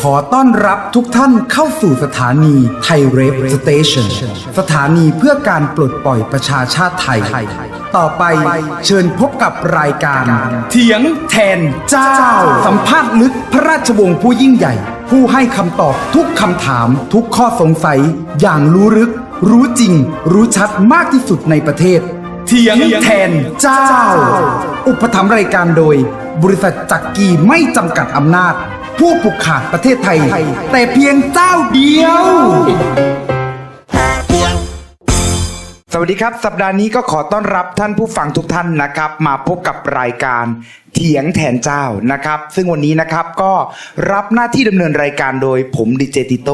ขอต้อนรับทุกท่านเข้าสู่สถานีไทยเรฟสเตชันสถานีเพื่อการปลดปล่อยประชาชาติไทย ต่อไปเชิญพบกับรายการ เถียงแทนเจ้า สัมภาษณ์ลึกพระราชวงศ์ผู้ยิ่งใหญ่ ผู้ให้คำตอบทุกคำถามทุกข้อสงสัย อย่างรู้ลึก รู้จริง รู้ชัดมากที่สุดในประเทศ เถียงแทนเจ้า อุปถัมภ์รายการโดย บริษัทจักรีไม่จำกัดอำนาจ ผู้ผูกขาดประเทศไทย แต่เพียงเจ้าเดียว สวัสดีครับ สัปดาห์นี้ก็ขอต้อนรับท่านผู้ฟังทุกท่านนะครับ มาพบกับรายการเถียงแทนเจ้านะครับ ซึ่งวันนี้นะครับก็รับหน้าที่ดำเนินรายการโดยผมดิเจติโต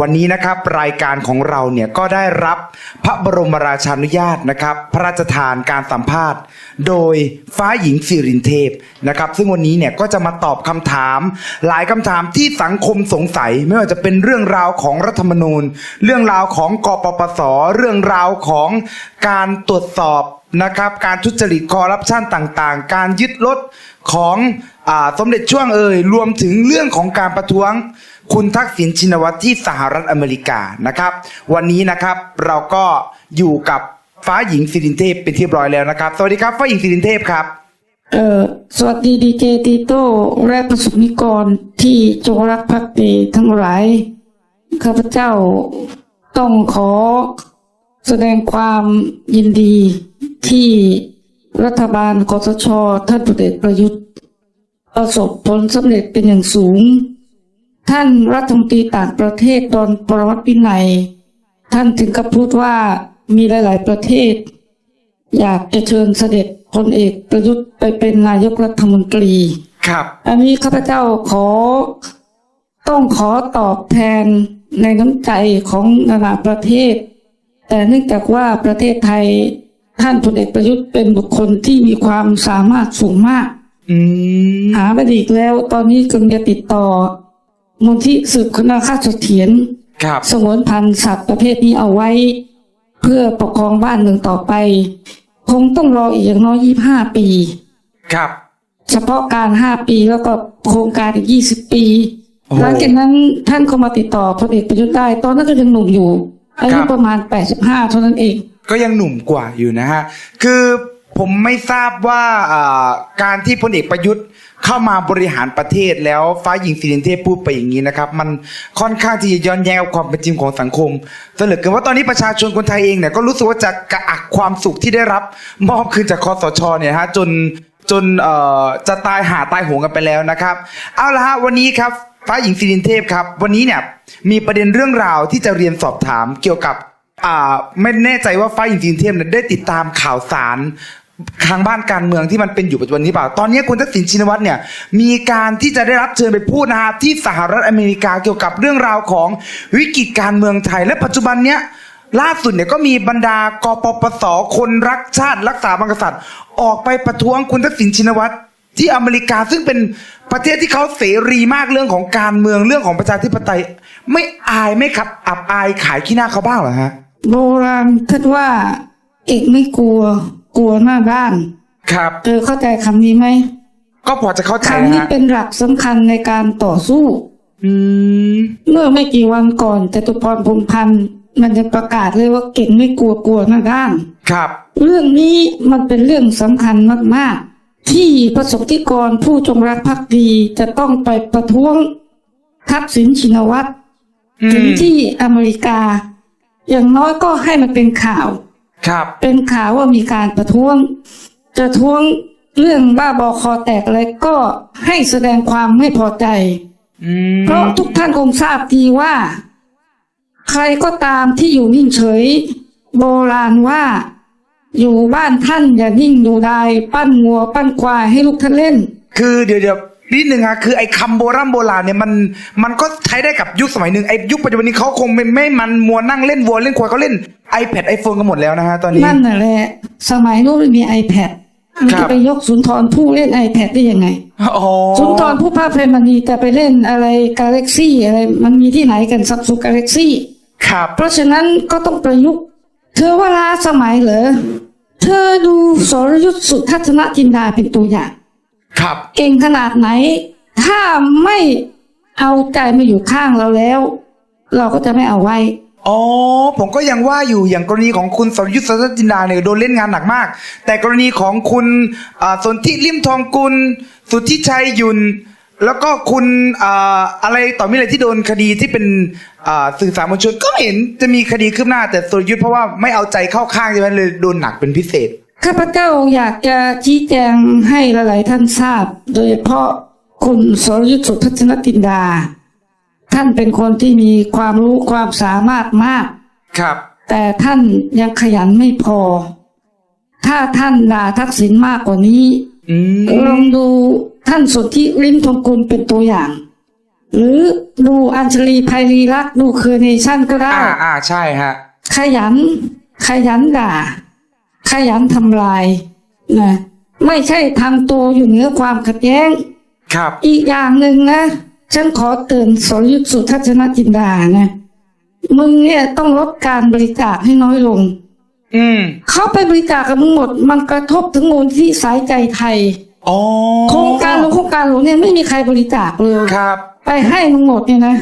วันนี้นะครับรายการของเราเนี่ยก็ได้รับพระบรมราชานุญาตนะครับ พระราชทานการสัมภาษณ์ โดยฟ้าหญิงสิรินเทพนะครับ ซึ่งวันนี้เนี่ยก็จะมาตอบคำถาม หลายคำถามที่สังคมสงสัย ไม่ว่าจะเป็นเรื่องราวของรัฐธรรมนูญ เรื่องราวของกปปส เรื่องราวของการตรวจสอบ นะครับการทุจริตคอร์รัปชันต่างๆ การยึดรถของอสมเด็จช่วงเอ่ยรวมถึงเรื่องของการประท้วงคุณทักษิณชินวัตรที่สหรัฐอเมริกานะครับ วันนี้นะครับเราก็อยู่กับฟ้าหญิงสิรินเทพเป็นที่เรียบร้อยแล้วนะครับ สวัสดีครับฟ้าหญิงสิรินเทพครับเออสวัสดีดีเจตีโต้และประสบนิกรที่จงรักภักดีทั้งหลายข้าพเจ้าต้องขอแสดงความยินดี ที่รัฐบาลกสชท่านพลเอกประยุทธ์ประสบผลสำเร็จเป็นอย่างสูง ท่านรัฐมนตรีต่างประเทศตอนปรวัติวินัย ท่านถึงกับพูดว่ามีหลาย ๆ ประเทศ อยากจะเชิญเสด็จพลเอกประยุทธ์ไปเป็นนายกรัฐมนตรี ครับ อันนี้ข้าพเจ้าขอต้องขอตอบแทนในน้ำใจของนานาประเทศ แต่เนื่องจากว่าประเทศไทย ท่านพลเอกประยุทธ์เป็นบุคคลที่มีความสามารถสูงมาก อืมหาไม่ได้อีกแล้ว ตอนนี้กำลังจะติดต่อ มูลที่สืบคณะข้าเสถียรครับ สงวนพันธุ์สัตว์ประเภทนี้เอาไว้ เพื่อปกครองบ้านเมืองต่อไป คงต้องรออีกอย่างน้อยยี่ห้าปี ครับ เฉพาะการห้าปีแล้วก็โครงการอีกยี่สิบปีโอ้โหหลังจากนั้นท่านก็มาติดต่อพลเอกประยุทธ์ได้ ตอนนั้นก็ยังหนุ่มอยู่อาคยุรับ ประมาณแปดสิบห้าเท่านั้นเอง ก็ยังหนุ่มกว่าอยู่นะฮะ คือผมไม่ทราบว่าอ่าการที่พลเอกประยุทธ์เข้ามาบริหารประเทศแล้วฟ้าหญิงสิรินเทพพูดไปอย่างนี้นะครับ มันค่อนข้างที่จะย้อนแย้งกับความเป็นจริงของสังคมซะเหลือเกินว่าตอนนี้ประชาชนคนไทยเองเนี่ยก็รู้สึกว่าจะกระอักความสุขที่ได้รับมอบคืนจากคอสชเนี่ยฮะจนจนเอ่อจะตายหาตายโหงกันไปแล้วนะครับ เอาละฮะวันนี้ครับฟ้าหญิงสิรินเทพครับ วันนี้เนี่ยมีประเด็นเรื่องราวที่จะเรียนสอบถามเกี่ยวกับ อ่าไม่แน่ใจว่าฟ้าหญิงจีนเทียมเนี่ยได้ติดตามข่าวสารทางบ้านการเมืองที่มันเป็นอยู่ปัจจุบันนี้เปล่า ตอนนี้คุณทักษิณชินวัตรเนี่ยมีการที่จะได้รับเชิญไปพูดนะฮะที่สหรัฐอเมริกาเกี่ยวกับเรื่องราวของวิกฤตการเมืองไทย และปัจจุบันเนี้ยล่าสุดเนี่ยก็มีบรรดากปปสคนรักชาติรักษาบังกษัตริย์ออกไปประท้วงคุณทักษิณชินวัตรที่อเมริกาซึ่งเป็นประเทศที่เขาเสรีมากเรื่องของการเมืองเรื่องของประชาธิปไตย ไม่อายไม่ขับอับอายขายขี้หน้าเขาบ้างเหรอฮะ โบราณท่านว่า เอกไม่กลัว กลัวหน้าด้าน ครับเธอเข้าใจคำนี้ไหมก็พอจะเข้าใจคำนะนี้ฮะเป็นหลักสำคัญในการต่อสู้ อืม เมื่อไม่กี่วันก่อนจตุพรพรหมพันธ์มันจะประกาศเลยว่าเก่งไม่กลัวกลัวหน้าด้าน ครับ เรื่องนี้มันเป็นเรื่องสำคัญมาก ๆ ที่ประสบนิกรผู้จงรักภักดีจะต้องไปประท้วงทักษิณชินวัตรอืม ถึงที่อเมริกา อย่างน้อยก็ให้มันเป็นข่าว ครับ เป็นข่าวว่ามีการประท้วง จะท้วงเรื่องบ้าบอคอแตกอะไรก็ให้แสดงความไม่พอใจ อืมเพราะทุกท่านคงทราบดีว่า ใครก็ตามที่อยู่นิ่งเฉย โบราณว่า อยู่บ้านท่านอย่านิ่งอยู่ได้ ปั้นงัว ปั้นควายให้ลูกท่านเล่น คือเดี๋ยวเดี๋ยว นิดนึงฮะคือไอ้คำโบราณโบราณเนี่ยมันมันก็ใช้ได้กับยุคสมัยหนึ่งไอ้ยุคปัจจุบันนี้เขาคงไม่ไม่มันมัวนั่งเล่นวัวเล่นควายเขาเล่น iPad iPhone กันหมดแล้วนะฮะตอนนี้นั่นน่ะแหละสมัยนู้นไม่มี iPad มันครัจะบไปยกสุนทรผู้เล่น iPad ได้ยังไงอ๋อสุนทรผู้ภาพเพลมณีแต่ไปเล่นอะไรกาแล็กซี่อะไรมันมีที่ไหนกันซับซูกาแล็กซี่ครับ เพราะฉะนั้นก็ต้องประยุกต์เธอว่าล้าสมัยเหรอเธอดูสรยุทธสุทัศนจินดาเป็นตัวอย่าง ครับ เก่งขนาดไหน ถ้าไม่เอาใจมาอยู่ข้างเราแล้ว เราก็จะไม่เอาไว้ อ๋อ ผมก็ยังว่าอยู่อย่างกรณีของคุณสรยุทธ์สัจจินดาเนี่ยโดนเล่นงานหนักมาก แต่กรณีของคุณอ่าสนธิลิมทองกุล สุทธิชัยยุน แล้วก็คุณอ่าอะไรต่อมีอะไรที่โดนคดีที่เป็นอ่าสื่อสารมวลชนก็ไม่เห็นจะมีคดีคืบหน้าแต่สรยุทธ์เพราะว่าไม่เอาใจเข้าข้างใช่ไหมเลยโดนหนักเป็นพิเศษ ข้าพเจ้าอยากจะชี้แจงให้หลาย ๆ ท่านทราบ โดยเฉพาะคุณสรยุทธสุทัศนตินดา ท่านเป็นคนที่มีความรู้ความสามารถมาก ครับ แต่ท่านยังขยันไม่พอ ถ้าท่านด่าทักษิณมากกว่านี้อืมลองดูท่านสนธิริมทองกุลเป็นตัวอย่าง หรือดูอัญชลีไพรีรักษ์ดูเคอร์เนชั่นก็ได้ อ่าอ่าใช่ฮะ ขยัน ขยันด่า ขยันทำลายนะไม่ใช่ทำตัวอยู่เหนือความขัดแย้ง ครับ อีกอย่างหนึ่งนะฉันขอเตือนสรยุทธสุทัศนจินดานะมึงเนี่ยต้องลดการบริจาคให้น้อยลง อืมเขาไปบริจาคกับมึงหมด มันกระทบถึงมูลที่สายใจไทยอ๋อโครงการหลวงโครงการหลวงเนี่ยไม่มีใครบริจาคเลย ครับ ไปให้มึงหมดเนี่ยนะ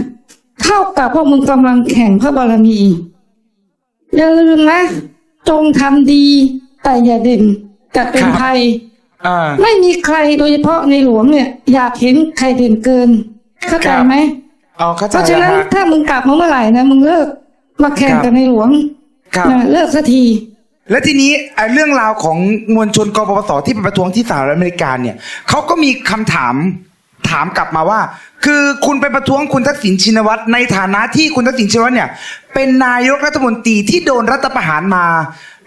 เท่ากับว่ามึงกำลังแข่งพระบารมีอย่าลืมนะ จงทำดีแต่อย่าเด่นจะเป็นครับภัยอ่าไม่มีใครโดยเฉพาะในหลวงเนี่ย อยากเห็นใครเด่นเกิน เข้าใจไหมอ๋อเข้าใจเพราะฉะแล้วนั้นฮะถ้ามึงกลับมาเมื่อไหร่นะมึงเลิกมาแข่งครับกับในหลวงครับนะเลิกสักทีและทีนี้ไอ้เรื่องราวของมวลชนกปปสที่ไปประท้วงที่สหรัฐอเมริกาเนี่ยเขาก็มีคำถาม ถามกลับมาว่า คือคุณไปประท้วงคุณทักษิณชินวัตรในฐานะที่คุณทักษิณชินวัตรเนี่ย เป็นนายกรัฐมนตรีที่โดนรัฐประหารมา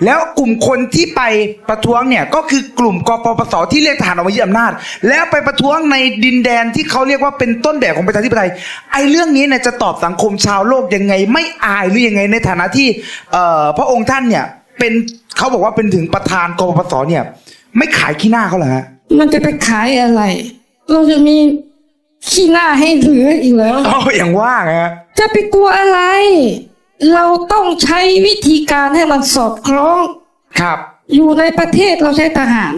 แล้วกลุ่มคนที่ไปประท้วงเนี่ยก็คือกลุ่มกปปสที่เรียกทหารออกมายึดอำนาจ แล้วไปประท้วงในดินแดนที่เขาเรียกว่าเป็นต้นแบบของประชาธิปไตยไอ้เรื่องนี้เนี่ยจะตอบสังคมชาวโลกยังไง ไม่อายหรือยังไงในฐานะที่เอ่อพระองค์ท่านเนี่ยเป็นเขาบอกว่าเป็นถึงประธานกปปสเนี่ย ไม่ขายขี้หน้าเขาเหรอฮะมันจะไปขายอะไร เราจะมีขี้หน้าให้เหลืออีกแล้วอ๋ออย่างว่าไงฮะจะไปกลัวอะไร เราต้องใช้วิธีการให้มันสอดคล้อง ครับ อยู่ในประเทศเราใช้ทหาร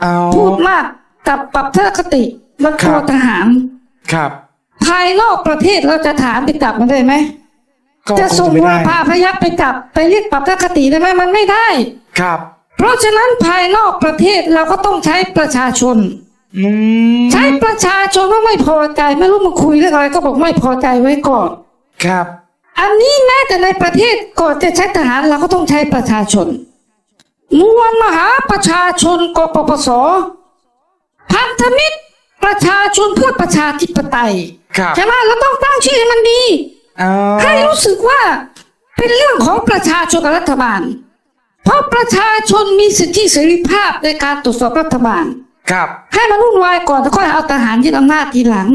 เอา พูดมากกับปรับทัศนคติมันกลัวครับ ทหาร ครับ ภายนอกประเทศเราจะถามไปจับมันได้ไหม ก็จะคงส่งไม่วาได้พาพยักไปจับไปเรียกปรับทัศนคติได้ไหมมันไม่ได้ ครับ เพราะฉะนั้นภายนอกประเทศเราก็ต้องใช้ประชาชน อืมใช้ประชาชนว่าไม่พอใจไม่รู้มาคุยเรื่องอะไรก็บอกไม่พอใจไว้ก่อน ครับ อันนี้แม้แต่ในประเทศก่อนจะใช้ทหารเราก็ต้องใช้ประชาชน มวลมหาประชาชนกปปสพันธมิตรประชาชนเพื่อประชาธิปไตยครับใช่ไหมเราต้องตั้งชื่อให้มันดีเอาให้รู้สึกว่าเป็นเรื่องของประชาชนกับรัฐบาล เพราะประชาชนมีสิทธิเสรีภาพในการตรวจสอบรัฐบาล ครับ ให้มันวุ่นวายก่อนแล้วค่อยเอาทหารยึดอำนาจทีหลัง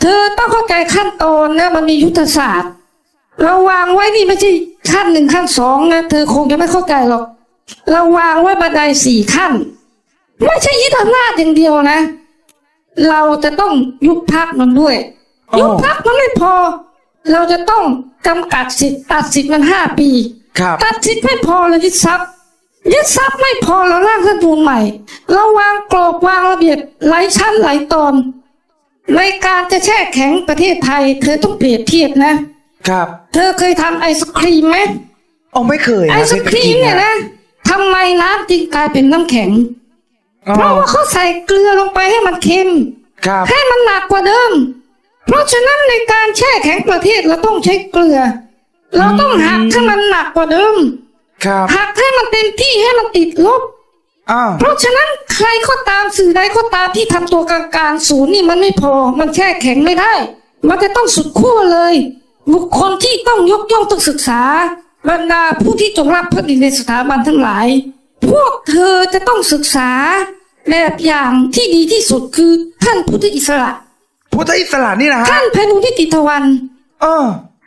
เธอต้องเข้าใจขั้นตอนนะมันมียุทธศาสตร์ เราวางไว้นี่ไม่ใช่ขั้นหนึ่งขั้นสองนะเธอคงจะไม่เข้าใจหรอก เราวางไว้บันไดสี่ขั้น ไม่ใช่ยึดอำนาจอย่างเดียวนะ เราจะต้องยุบพักมันด้วยอ๋อยุบพักมันไม่พอ เราจะต้องจำกัดสิทธิ์ตัดสิทธิ์มันห้าปี ครับ ตัดสิทธิ์ไม่พอเรายึดทรัพย์ ยึดทรัพย์ไม่พอเราร่างรัฐธรรมนูญใหม่ เราวางกรอบวางระเบียบหลายชั้นหลายตอน ในการจะแช่แข็งประเทศไทย เธอต้องเปรียบเทียบนะ ครับ เธอเคยทำไอศครีมไหมอ๋อไม่เคยไอศครีมเนี่ยนะทำไมน้ำจึงกลายเป็นน้ำแข็ง อ๋อเพราะว่าเขาใส่เกลือลงไปให้มันเค็ม ครับ ให้มันหนักกว่าเดิม เพราะฉะนั้นในการแช่แข็งประเทศเราต้องใช้เกลือ เราต้องหักให้มันหนักกว่าเดิม ครับหักให้มันเต็มที่ให้มันติดลบอ้าวเพราะฉะนั้นใครก็ตามสื่อใดก็ตามที่ทำตัวกลางๆศูนย์นี่มันไม่พอ มันแช่แข็งไม่ได้ มันจะต้องสุดขั้วเลย บุคคลที่ต้องยกย่องต้องศึกษาบรรดาผู้ที่จงรักภักดีในสถาบันทั้งหลาย พวกเธอจะต้องศึกษาแบบอย่างที่ดีที่สุดคือท่านพุทธอิสระ พุทธอิสระนี่นะฮะท่านเพนุทิติตะวัน เออ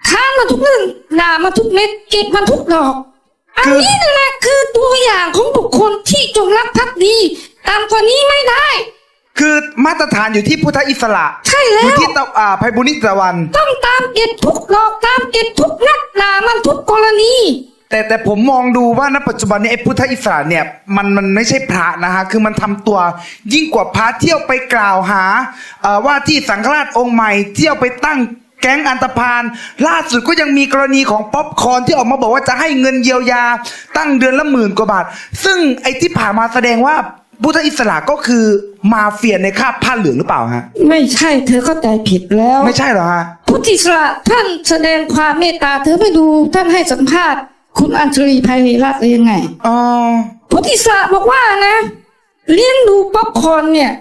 ค้านมาทุกเรื่องด่ามาทุกเม็ดเก็บมาทุกดอก อันคือนี้นะนะคือตัวอย่างของบุคคลที่จงรักภักดีตามกว่านี้ไม่ได้ คือมาตรฐานอยู่ที่พุทธอิสระใช่แล้อยู่วที่ตะอ่าภัยบุญนิตะวัน ต้องตามเก็บทุกดอกตามเก็บทุกนัดด่ามันทุกกรณี แต่แต่ผมมองดูว่าณปัจจุบันนี้ไอ้พุทธอิสระเนี่ยมันมันไม่ใช่พระนะฮะคือมันทำตัวยิ่งกว่าพระเที่ยวไปกล่าวหาเอ่อว่าที่สังฆราชองค์ใหม่เที่ยวไปตั้ง แก๊งอันตพานล่าสุดก็ยังมีกรณีของป๊อปคอร์นที่ออกมาบอกว่าจะให้เงินเยียวยาตั้งเดือนละหมื่นกว่าบาท ซึ่งไอ้ที่ผ่านมาแสดงว่าพุทธอิสระก็คือมาเฟียในคราบผ้าเหลืองหรือเปล่าฮะ ไม่ใช่เธอเข้าใจผิดแล้ว ไม่ใช่เหรอฮะพุทธิสระท่านแสดงความเมตตาเธอไปดูท่านให้สัมภาษณ์ คุณอัญชลีภัยรัตน์หรือยังไงอ๋อพุทธิสระบอกว่านะ เลี้ยงดูป๊อปคอร์นเนี่ย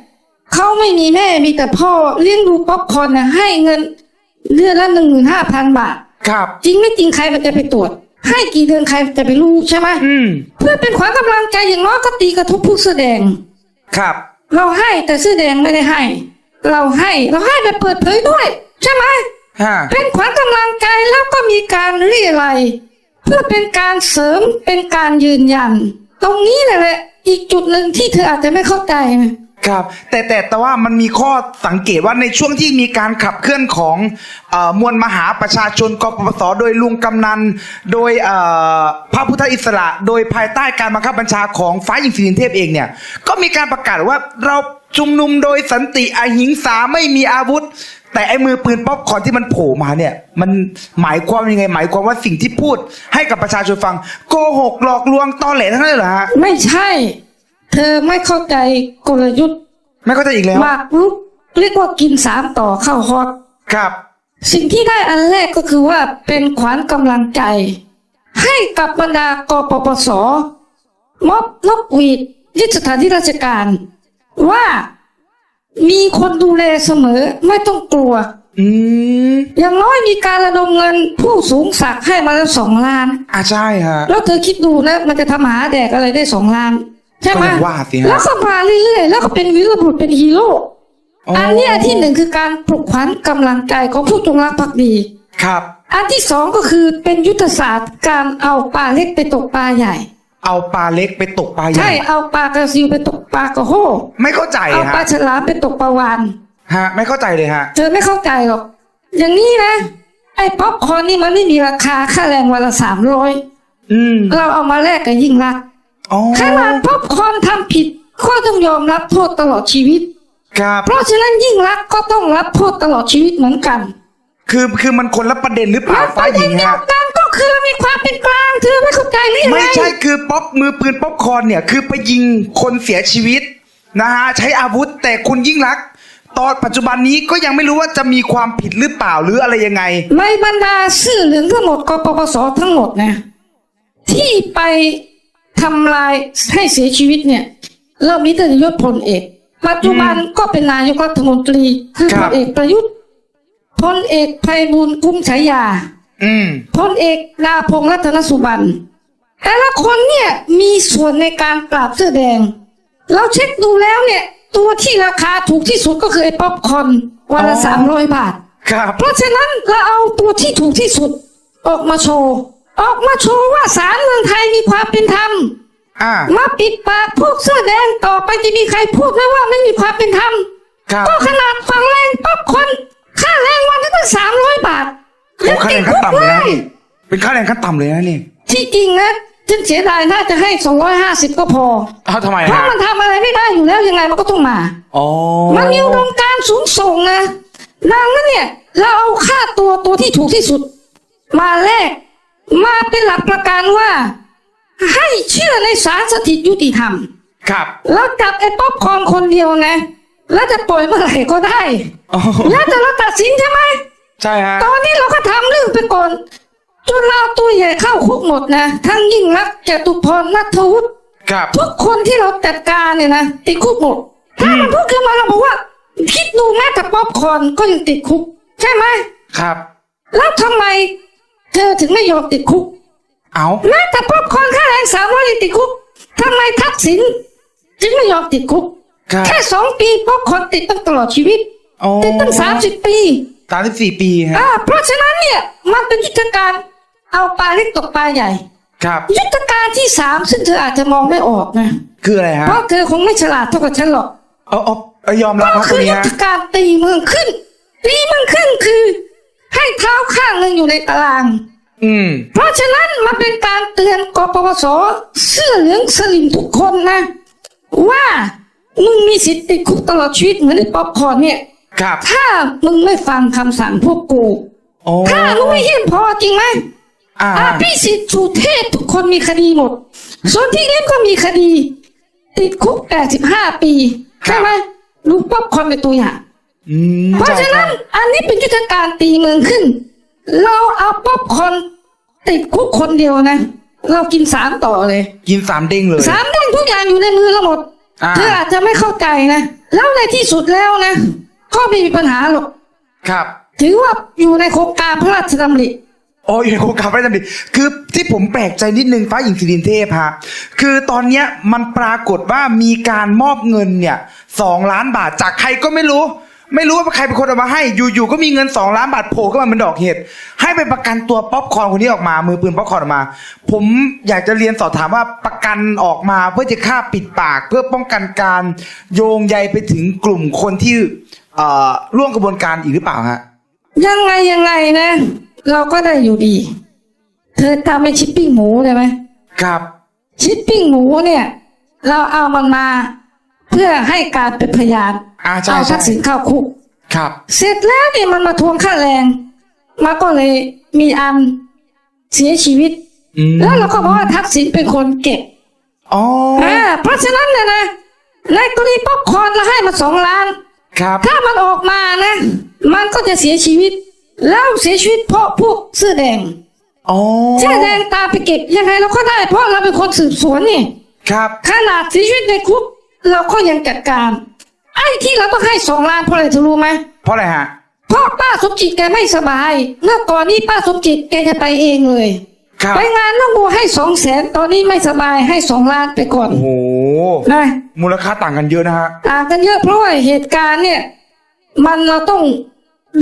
เขาไม่มีแม่มีแต่พ่อเลี้ยงดูป๊อปคอร์นนะให้เงิน เดือนละหนึ่งหมื่นห้าพันบาท ครับ จริงไม่จริงใครมันจะไปตรวจ ให้กี่เดือนใครจะไปรู้ใช่ไหมอืม เพื่อเป็นขวัญกำลังใจอย่างน้อยก็ตีกระทบผู้แสดง ครับ เราให้แต่เสื้อแดงไม่ได้ให้ เราให้เราให้แบบเปิดเผยด้วย ใช่ไหม ฮะ เป็นขวัญกำลังใจแล้วก็มีการเรียอะไรยเพื่อเป็นการเสริมเป็นการยืนยัน ตรงนี้แหละอีกจุดหนึ่งที่เธออาจจะไม่เข้าใจนะ ครับ แต่แต่แต่ว่ามันมีข้อสังเกตว่าในช่วงที่มีการขับเคลื่อนของเออมวลมหาประชาชนกปปสโดยลุงกำนัน โดยเอ่อพระพุทธอิสระ โดยภายใต้การบังคับบัญชาของฟ้าหญิงสิรินเทพเองเนี่ย ก็มีการประกาศว่าเราชุมนุมโดยสันติอหิงสาไม่มีอาวุธ แต่ไอ้มือปืนป๊อปคอร์นที่มันโผล่มาเนี่ย มันหมายความยังไง หมายความว่าสิ่งที่พูดให้กับประชาชนฟัง โกหกหลอกลวงตอแหลทั้งนั้นเลยเหรอฮะ ไม่ใช่ เธอไม่เข้าใจกลยุทธ์ไม่เข้าใจอีกแล้วหมากรุกเรียกว่ากินสามต่อเข้าฮอตครับ สิ่งที่ได้อันแรกก็คือว่าเป็นขวัญกำลังใจ ให้กับบรรดากปปสม็อบนกหวีดยึดสถานที่ราชการ ว่ามีคนดูแลเสมอไม่ต้องกลัวอืมอย่างน้อยมีการระดมเงินผู้สูงศักดิ์ให้มาแล้วสองล้าน อ่าใช่ฮะ แล้วเธอคิดดูนะ มันจะทำหาแดกอะไรได้สองล้าน ใช่ไหมก็อย่างว่าสิฮะ แล้วก็มาเรื่อยๆแล้วก็เป็นวีรบุรุษเป็นฮีโร่อ๋ออัอันเนี้ยที่หนึ่งคือการปลุกขวัญกำลังใจของผู้จงรักภักดี ครับ อันที่สองก็คือเป็นยุทธศาสตร์การเอาปลาเล็กไปตกปลาใหญ่ เอาปลาเล็กไปตกปลาใหใช่ญ่เอาปลากระซิวไปตกปลากระโฮไม่เข้าใจเอาฮะปลาฉลามไปตกปลาวานฮะ ไม่เข้าใจเลยฮะ เธอไม่เข้าใจหรอก อย่างนี้นะ ไอ้ป๊อปคอร์นนี่มันไม่มีราคาค่าแรงวันละสามร้อยอืม เราเอามาแลกกับยิ่งรักษณ์ อ๋อขนาดป๊อปคอร์นทำผิดก็ต้องยอมรับโทษตลอดชีวิต ครับ เพราะฉะนั้นยิ่งรักษณ์ก็ต้องรับโทษตลอดชีวิตเหมือนกันคือคือมันคนละประเด็นหรือเปล่าแล้วปฟ้าระหเด็ญินงเดียฮะวกันก็คือมีความเป็นกลางเธอไม่เข้าใจหรือยังไงไม่ใช่คือป๊อปมือปืนป๊อปคอร์นเนี่ยคือไปยิงคนเสียชีวิตนะฮะใช้อาวุธแต่คุณยิ่งรักษณ์ตอนปัจจุบันนี้ก็ยังไม่รู้ว่าจะมีความผิดหรือเปล่าหรืออะไรยังไง ในบรรดาสื่อเหลืองทั้งหมดกปปสทั้งหมดนะ ที่ไป ทำลายให้เสียชีวิตเนี่ย เรามีแต่ยศพลเอก ปัจจุบันก็เป็นนายกรัฐมนตรีคือคพรัลบเอกประยุทธ์พลเอกไพบูลย์คุ้มฉายาอืมพลเอกดาพงษ์รัตนสุบรรณแต่ละคนเนี่ยมีส่วนในการปราบเสื้อแดง เราเช็คดูแล้วเนี่ย ตัวที่ราคาถูกที่สุดก็คือไอ้ป๊อปคอร์นวันละอ๋อสามร้อยบาท ครับ เพราะฉะนั้นเราเอาตัวที่ถูกที่สุดออกมาโชว์ ออกมาโชว์ว่าศาลเมืองไทยมีความเป็นธรรม อ่า มาปิดปากพวกเสื้อแดงต่อไปจะมีใครพูดไหมว่าไม่มีความเป็นธรรม ครับ ก็ขนาดฝั่งแรงป๊อปคอร์นค่าแรงวันละตั้งสามร้อยบาทโอ้ค่าแรงขั้นต่ำเลยนะนี่เป็นค่าแรงขั้นต่ำเลยนะนี่ที่จริงนะฉันเสียดายน่าจะให้สองร้อยห้าสิบก็พอเอาทำไมเพราะฮะมันทำอะไรไม่ได้อยู่แล้วยังไงมันก็ต้องมา อ๋อมันมีอุดมการณ์สูงส่งนะดังนั้นเนี่ย เราเอาค่าตัวตัวที่ถูกที่สุด มาแลก มาเป็นหลักประกันว่า ให้เชื่อในศาลสถิตยุติธรรม ครับ แล้วจับไอ้ป๊อปคอร์นคนเดียวไง แล้วจะปล่อยเมื่อไหร่ก็ได้ อ๋อ แล้วแต่เราตัดสินใช่ไหม ใช่ฮะ ตอนนี้เราก็ทำเรื่องไปก่อนจนเราเอาตัวใหญ่เข้าคุกหมดนะ ทั้งยิ่งรักษณ์จตุพรนัทวุฒิครับ ทุกคนที่เราจัดการเนี่ยนะติดคุกหมด ถ้ามันพูดขึ้นมาเราบอกว่า คิดดูแม้แต่ป๊อปคอร์นก็ยังติดคุก ใช่ไหม ครับ แล้วทำไม เธอถึงไม่ยอมติดคุกเอาแม้แต่ป๊อปคอร์นค่าแรงสามร้อยยังติดคุกทำไมทักษิณจึงไม่ยอมติดคุกครับแค่สองปีป๊อปคอร์นติดตั้งตลอดชีวิตอ๋อติดตั้งสามสิบปีสามสิบสี่ปีฮะอ่าเพราะฉะนั้นเนี่ยมันเป็นยุทธการเอาปลาเล็กตกปลาใหญ่ ครับ ยุทธการที่สามซึ่งเธออาจจะมองไม่ออกนะคืออะไรฮะเพราะเธอคงไม่ฉลาดเท่ากับฉันหรอกเอาเอาเอายอมรับก็ครับตคืรงอนี้ยุทฮะธการตีเมืองขึ้นตีเมืองขึ้นคือ ให้เท้าข้างหนึ่งอยู่ในตาราง อืม เพราะฉะนั้นมันเป็นการเตือนกปปสเสื้อเหลืองสลิมทุกคนนะ ว่ามึงมีสิทธิ์ติดคุกตลอดชีวิตเหมือนไอ้ป๊อปคอร์นเนี่ย ครับถ้ามึงไม่ฟังคำสั่งพวกกู โอ้ถ้ามึงไม่เห็นพอจริงไหมอ่า อาพี่สิทธิ์สุเทพทุกคนมีคดีหมด ส่วนที่เล่นก็มีคดี ติดคุกแต่สิบห้าปี ใช่ไหมลูกป๊อปคอร์นเป็นตัวอย่างอืม เพราะฉะนั้นใช่อันนี้เป็นยุทธการตีเมืองขึ้น เราเอาป๊อปคอร์นติดคุกคนเดียวนะ เรากินสามต่อเลย กินสามเด้งเลยสามเด้งทุกอย่างอยู่ในมือเราหมดอ่าเธออาจจะไม่เข้าใจนะ แล้วในที่สุดแล้วนะก็ไม่มีปัญหาหรอกครับ ถือว่าอยู่ในโครงการพระราชดำริโอ้ยโครงการพระราชดำริคือที่ผมแปลกใจนิดนึงฟ้าหญิงสิรินเทพฮะคือตอนเนี้ยมันปรากฏว่ามีการมอบเงินเนี่ยสองล้านบาทจากใครก็ไม่รู้ ไม่รู้ว่าใครเป็นคนเอามาให้ อยู่ๆ ก็มีเงินสองล้านบาทโผล่ขึ้นมาเหมือนดอกเห็ด ให้ไปประกันตัวป๊อปคอร์นคนนี้ออกมา มือปืนป๊อปคอร์นออกมา ผมอยากจะเรียนสอบถามว่าประกันออกมาเพื่อจะฆ่าปิดปาก เพื่อป้องกันการโยงใยไปถึงกลุ่มคนที่เอ่อร่วมกระบวนการอีกหรือเปล่าฮะ ยังไงยังไงนะ เราก็ได้อยู่ดี เธอทำเป็นชิปปิ้งหมูได้ไหมครับ ชิปปิ้งหมูเนี่ย เราเอามันมา เพื่อให้การเป็นพยาน อ่าใช่เอาใช่ทักษิณเข้าคุก ครับ เสร็จแล้วเนี่ยมันมาทวงค่าแรงมันก็เลยมีอันเสียชีวิต อืมแล้วเราก็บอกว่าทักษิณเป็นคนเก็บอ๋ออ่าเพราะฉะนั้นเนี่ยนะในกรณีป๊อปคอร์นเราให้มาสองล้าน ครับถ้ามันออกมานะ มันก็จะเสียชีวิต แล้วเสียชีวิตเพราะพวกเสื้อแดงอ๋อเสื้อแดงตามไปเก็บยังไงเราก็ได้ เพราะเราเป็นคนสืบสวนนี่ ครับ ขนาดเสียชีวิตในคุกเราก็ยังจัดการ ไอ้ที่เราต้องให้สองล้านเพราะอะไรจะรู้ไหมเพราะอะไรฮะ เพราะป้าสมจิตแกไม่สบาย เมื่อก่อนนี้ป้าสมจิตแกจะไปเองเลย ครับ ไปงานน้องบัวให้สองแสนตอนนี้ไม่สบายให้สองล้านไปก่อนโอ้โห นะมูลค่าต่างกันเยอะนะฮะ ต่างกันเยอะเพราะว่าเหตุการณ์เนี่ย มันเราต้อง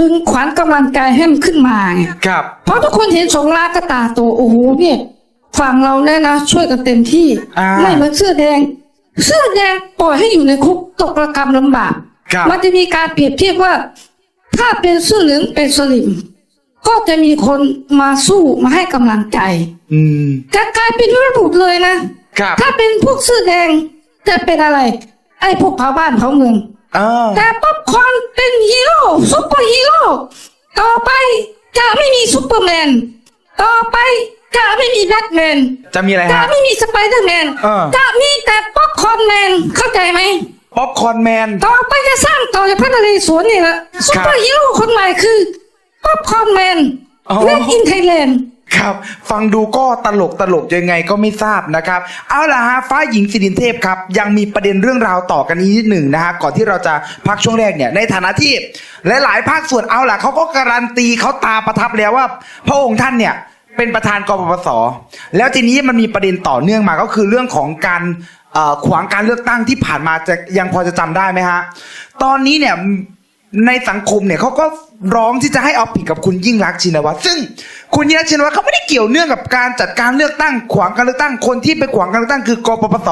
ดึงขวัญกำลังใจให้มันขึ้นมาไง ครับ เพราะทุกคนเห็นสองล้านก็ตาโตโอ้โหเนี่ยฝั่งเราเนี่ยนะ ช่วยกันเต็มที่ อ่า ไม่เหมือนเสื้อแดง เสื้อแดงปล่อยให้อยู่ในคุกตกระกรรมลำบาก ครับ มันจะมีการเปรียบเทียบว่า ถ้าเป็นเสื้อเหลืองเป็นสลิม ก็จะมีคนมาสู้มาให้กำลังใจอืมจะกลายเป็นระบุเลยนะ ครับ ถ้าเป็นพวกเสื้อแดงจะเป็นอะไร ไอ้พวกเผาบ้านเผาเมืองเออแต่ป๊อปคอร์นเป็นฮีโร่ซุปเปอร์ฮีโร่ต่อไปจะไม่มีซุปเปอร์แมน ต่อไป จะไม่มีแบทแมนจะมีอะไรจะฮะ ไม่มีสไปเดอร์แมนเออจะมีแต่ป๊อปคอร์นแมนเข้าใจไหมป๊อปคอร์นแมน ต่อไปจะสร้างต่อจากพระนเรศวรนี่แหละซุปเปอร์ฮีโร่คนใหม่คือป๊อปคอร์นแมนอ๋อ เล่นอินไทยแลนด์ ครับ ฟังดูก็ตลกตลกยังไงก็ไม่ทราบนะครับ เอาล่ะฮะฟ้าหญิงสิรินเทพครับ ยังมีประเด็นเรื่องราวต่อกันอีกนิดหนึ่งนะฮะก่อนที่เราจะพักช่วงแรกเนี่ยในฐานะที่ หลาย ๆ ภาคส่วนเอาล่ะเขาก็การันตีเขาตาประทับแล้วว่า พระองค์ท่านเนี่ย เป็นประธานกปปส แล้วทีนี้มันมีประเด็นต่อเนื่องมาก็คือเรื่องของการเอ่อขวางการเลือกตั้งที่ผ่านมาจะยังพอจะจำได้ไหมฮะ ตอนนี้เนี่ยในสังคมเนี่ยเขาก็ร้องที่จะให้เอาผิดกับคุณยิ่งรักษณ์ชินวัตรซึ่งคุณยิ่งรักษณ์ชินวัตรเขาไม่ได้เกี่ยวเนื่องกับการจัดการเลือกตั้ง ขวางการเลือกตั้งคนที่ไปขวางการเลือกตั้งคือกปปส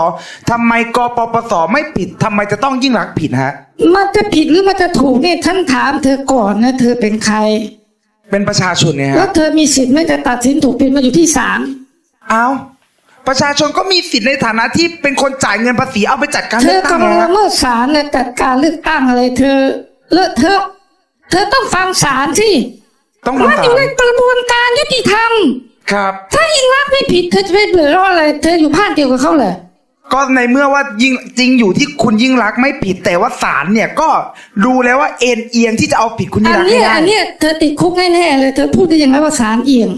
ทำไมกปปสไม่ผิดทำไมจะต้องยิ่งรักษณ์ผิดฮะ มันจะผิดหรือมันจะถูกเนี่ยฉันถามเธอก่อนนะเธอเป็นใคร เป็นประชาชนเนี่ยแล้วฮะเธอมีสิทธิ์ไหม่จะตัดสินถูกผิดมาอยู่ที่ศาลเอาประชาชนก็มีสิทธิ์ในฐานะที่เป็นคนจ่ายเงินภาษีเอาไปจัดการเธเลืออกตั้งกำลังนะละฮะเมิดศาลเนี่ยจัดการเลือกตั้งอะไรเธอเลอะเธอะเธอต้องฟังศาลสิต้องมันทำอยู่ตามในกระบวนการยุติธรรม ครับ ถ้ายิ่งรักษณ์ไม่ผิดเธอจะไปเดือดร้อนอะไร เธออยู่บ้านเดียวกับเขาเลย ก็ในเมื่อว่ายิ่งจริงอยู่ที่คุณยิ่งรักษณ์ไม่ผิดแต่ว่าศาลเนี่ยก็ดูแล้วว่าเอ็นเอียงที่จะเอาผิดคุณยิ่อังนรักษณ์เนี้ไม่ยได้ อันเนี้ยเธอติดคุกแน่ๆเลยเธอพูดได้ยังไงว่าศาลเอียง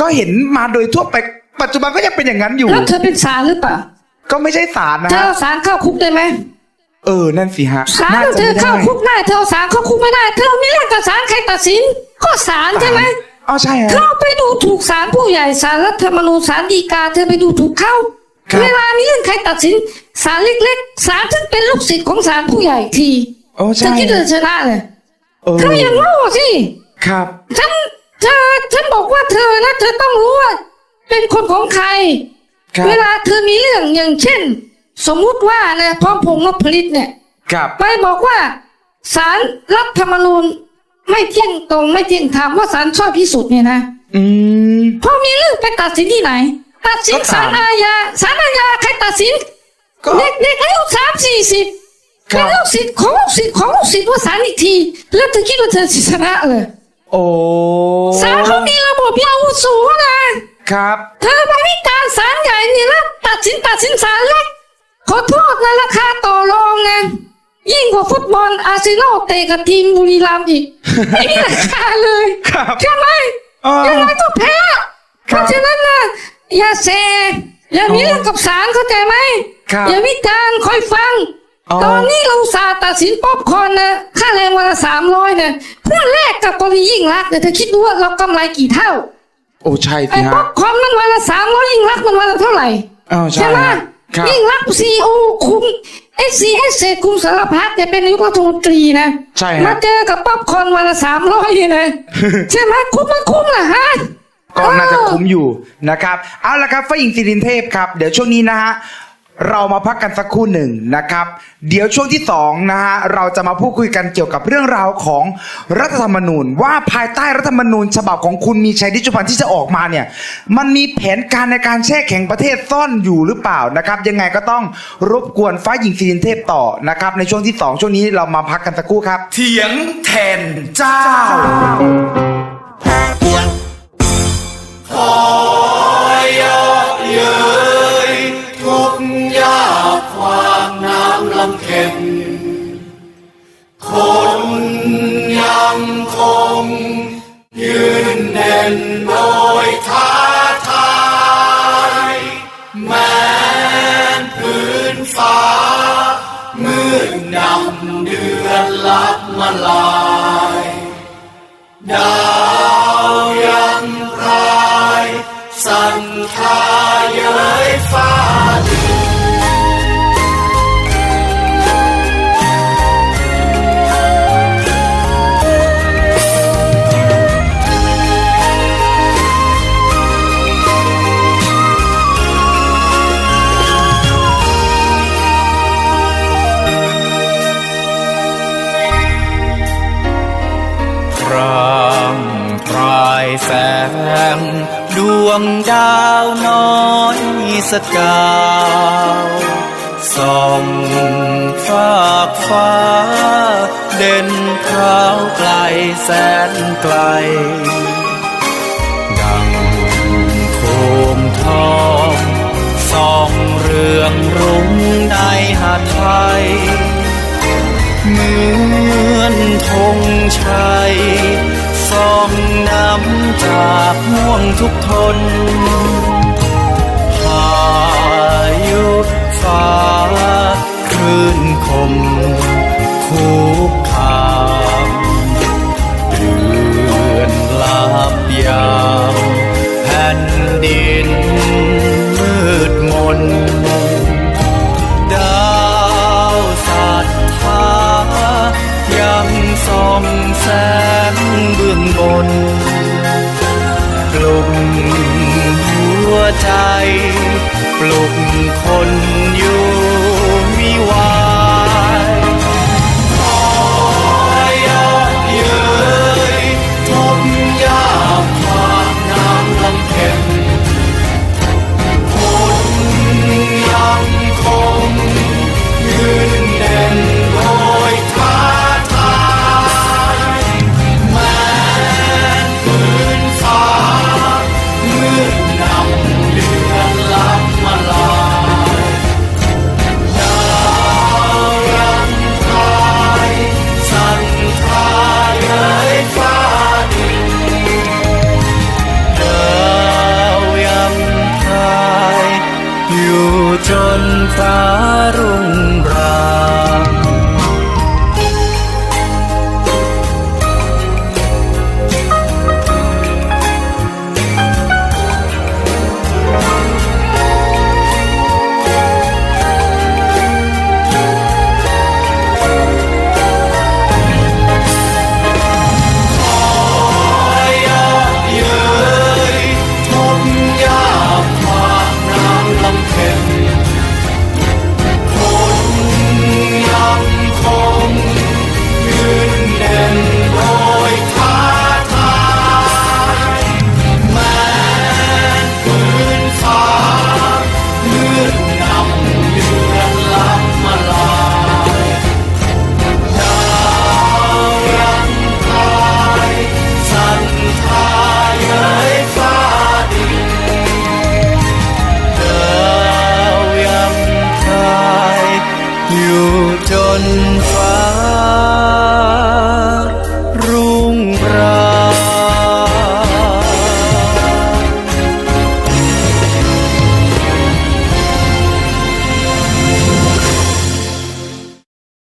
ก็เห็นมาโดยทั่วไปปัจจุบันก็ยังเป็นอย่างนั้นอยู่ แล้วเธอเป็นศาลหรือเปล่าก็ไม่ใช่ศาลนะเธอฮะเอาศาลเข้าคุกได้ไหมเออนั่นสิฮะศาลน่าเธจะอไม่ได้เข้าคุกได้เธอเอาศาลเข้าคุกไม่ได้ เธอมีเรื่องกับศาลใครตัดสิน ก็ศาลใช่ไหมอ๋อใช่ฮะ เธอไปดูถูกศาลผู้ใหญ่ศาลรัฐธรรมนูญศาลฎีกาเธอไปดูถูกเขาครับ เวลามีเรื่องใครตัดสินศาลเล็กๆศาลซึ่งเป็นลูกศิษย์ของศาลผู้ใหญ่อีกทีโอ้เธใช่อคิดว่าเธอชนะเลยเออเธออย่างโง่สิครับ ฉันเธอฉันบอกว่าเธอนะเธอต้องรู้ว่าเป็นคนของใคร ครับ เวลาเธอมีเรื่องอย่างเช่น สมมุติว่านะพร้อมพงษ์นพลิตเนี่ย ครับไปบอกว่าศาลรัฐธรรมนูญไม่เที่ยงตรงไม่เที่ยงธรรมว่าศาลชอบพิสุทธิ์เนี่ยนะอืม พอมีเรื่องไปตัดสินที่ไหน ตัดสินก็ศาศาลล อาญาศ สินก็เด็กเด็กอายุสามสี่สิบครัเป็บนลูกศิษย์ของลูกศิษย์ของลูกศิษย์ว่าศาลอีกที แล้วเธอคิดว่าเธอชนะเลยโอ้ศาลเขามีระบบยาวุโสนะครับ เธอไปวิจารณ์ศาลใหญ่นี่แล้วตัดสินตัดสินศาลเล็กขอโทษนะราคาต่อรองไงยิ่งกว่าฟุตบอลอาร์เซนอลเตะกับทีมบุรีรัมย์อีกไม่มีราคาเลยครับใช่ไหมเออยังไงก็แพ้คเพรับราะฉะนั้นนะอย่าเซ อย่ามีเรื่องกับศาลเข้าใจไหมครับอย่าวิจารณ์คอยฟัง อ๋อ ตอนนี้เราอุตสาห์ตัดสินป๊อปคอร์นนะค่าแรงวันละสามร้อยเนี่ยเพื่อแลกกับกรณียิ่งรักษณ์เนี่ยเธอคิดดูว่าเรากำไรกี่เท่าโอ้ใช่ไอ้สิป๊อฮะปคอร์นมันวันละสามร้อยยิ่งรักษณ์มันวันละเท่าไหร่ อ้าวใช่ไหมฮะครับยิ่งรักซีโอคุมเอสซีเอสเคุมสารพัดเนี่ยเป็นนายกรัฐมนตรีนะ ใช่ฮะมาเจอกับป๊อปคอร์นวันละสามร้อยเนี่ยนะใช่ไหมคุ้มไม่คุ้มล่ะฮะ ก็น่าจะคุ้มอยู่นะครับเอาละครับฝ่ายหญิงสิรินเทพครับ เดี๋ยวช่วงนี้นะฮะเรามาพักกันสักครู่หนึ่งนะครับ เดี๋ยวช่วงที่สองนะฮะเราจะมาพูดคุยกันเกี่ยวกับเรื่องราวของรัฐธรรมนูญ ว่าภายใต้รัฐธรรมนูญ ฉบับของคุณมีชัยดิจุพันธ์ที่จะออกมาเนี่ย มันมีแผนการในการแช่แข็งประเทศซ่อนอยู่หรือเปล่านะครับ ยังไงก็ต้องรบกวนฟ้าหญิงสิรินเทพต่อนะครับ ในช่วงที่สองช่วงนี้เรามาพักกันสักครู่ครับ เถียงแทนเจ้า พอยกเย้ยทุกยากความน้ำลำเค็ญคนยังคง ยืนเด่นโดยท้าทายแม้นพื้นฟ้า มืดดำเดือนลับมาลายดางพรายแสงดวงดาวน้อยสกาวส่องฟากฟ้า เด่นขาวไกลแสนไกล ดังโคมทองส่องเรืองรุ้งในหาไทยเหมือนธงชัย ส่องน้ำจากม่วงทุกทนพายุฟ้าคลื่นคมคุกคามเดือนลับยา